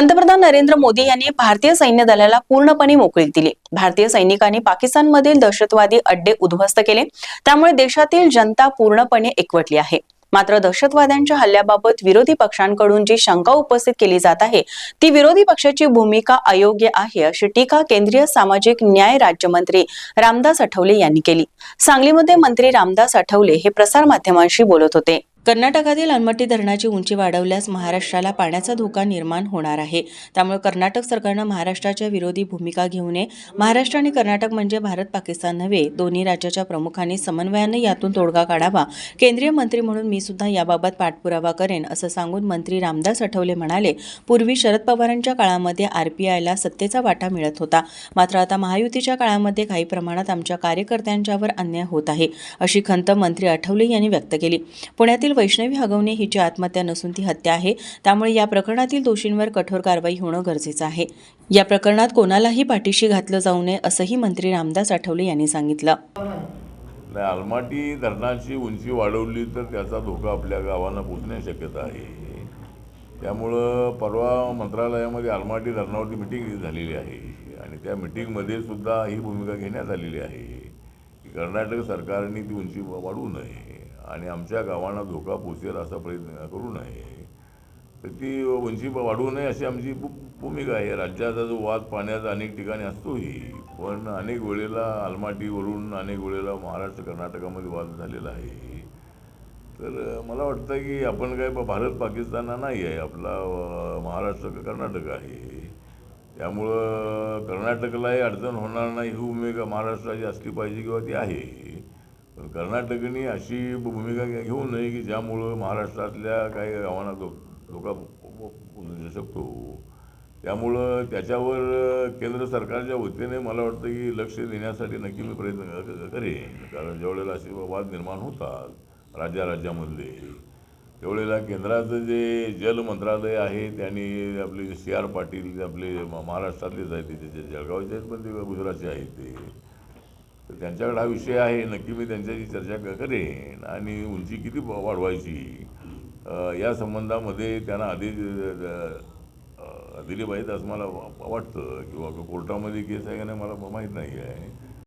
पंतप्रधान नरेंद्र मोदी यांनी भारतीय सैन्य दलाला पूर्णपणे मोकळीक दिली. भारतीय सैनिकांनी पाकिस्तानमधील दहशतवादी अड्डे उद्ध्वस्त केले. त्यामुळे देशातील जनता पूर्णपणे एकवटली आहे. मात्र दहशतवाद्यांच्या हल्ल्याबाबत विरोधी पक्षांकडून जी शंका उपस्थित केली जात आहे ती विरोधी पक्षाची भूमिका अयोग्य आहे अशी टीका केंद्रीय सामाजिक न्याय राज्यमंत्री रामदास आठवले यांनी केली. सांगलीमध्ये मंत्री रामदास आठवले हे प्रसारमाध्यमांशी बोलत होते. कर्नाटकातील अलमट्टी धरणाची उंची वाढवल्यास महाराष्ट्राला पाण्याचा धोका निर्माण होणार आहे. त्यामुळे कर्नाटक सरकारनं महाराष्ट्राच्या विरोधी भूमिका घेऊ नये. महाराष्ट्र आणि कर्नाटक म्हणजे भारत पाकिस्तान नव्हे दोन्ही राज्याच्या प्रमुखांनी समन्वयानं यातून तोडगा काढावा. केंद्रीय मंत्री म्हणून मी सुद्धा याबाबत पाठपुरावा करेन असं सांगून मंत्री रामदास आठवले म्हणाले. पूर्वी शरद पवारांच्या काळामध्ये आरपीआयला सत्तेचा वाटा मिळत होता. मात्र आता महायुतीच्या काळामध्ये काही प्रमाणात आमच्या कार्यकर्त्यांच्यावर अन्याय होत आहे अशी खंत मंत्री आठवले यांनी व्यक्त केली. पुण्यातील वैष्णवी हगवणे हिची आत्महत्या नसून ती हत्या आहे. त्यामुळे या प्रकरणातील दोषींवर कठोर कारवाई होणं गरजेचं आहे. या प्रकरणात कोणालाही पाठीशी घातलं जाऊ नये असंही मंत्री रामदास आठवले यांनी सांगितलं. नाही अलमाटी धरणाची उंची वाढवली तर त्याचा धोका आपल्या गावांना पोचण्याची शक्यता आहे. त्यामुळं परवा मंत्रालयामध्ये अलमाटी धरणावरती मिटिंग झालेली आहे. आणि त्या मिटिंगमध्ये सुद्धा ही भूमिका घेण्यात आलेली आहे. की कर्नाटक सरकारने ती उंची वाढवू नये. आणि आमच्या गावांना धोका पोचेल असा प्रयत्न करू नये. तर ती वंशी वाढू नये अशी आमची भूमिका आहे. राज्याचा जो वाद पाण्याचा अनेक ठिकाणी असतोही. पण अनेक वेळेला अलमाटीवरून अनेक वेळेला महाराष्ट्र कर्नाटकामध्ये वाद झालेला आहे. तर मला वाटतं की आपण काय भारत पाकिस्तान नाही आहे. आपला महाराष्ट्र कर्नाटक आहे. त्यामुळं कर्नाटकलाही अडचण होणार नाही. ही भूमिका महाराष्ट्राची असली पाहिजे किंवा ती आहे. पण कर्नाटकनी अशी भूमिका घेऊ नये की ज्यामुळं महाराष्ट्रातल्या काही गावांना धोका शकतो. त्यामुळं त्याच्यावर केंद्र सरकारच्या वतीने मला वाटतं की लक्ष देण्यासाठी नक्की मी प्रयत्न करेन. कारण ज्यावेळेला असे वाद निर्माण होतात राज्या राज्यामधले त्यावेळेला केंद्राचं जे जल मंत्रालय आहे त्यांनी आपले सी आर पाटील आपले महाराष्ट्रातलेच आहेत ते जळगावचे आहेत पण ते गुजरातचे आहेत ते. तर त्यांच्याकडे हा विषय आहे नक्की मी त्यांच्याशी चर्चा क- करेन. आणि उंची किती वाढवायची? या संबंधामध्ये त्यांना आधी दिले पाहिजेत असं मला वाटतं. किंवा कोर्टामध्ये केस आहे का नाही मला माहीत नाही आहे.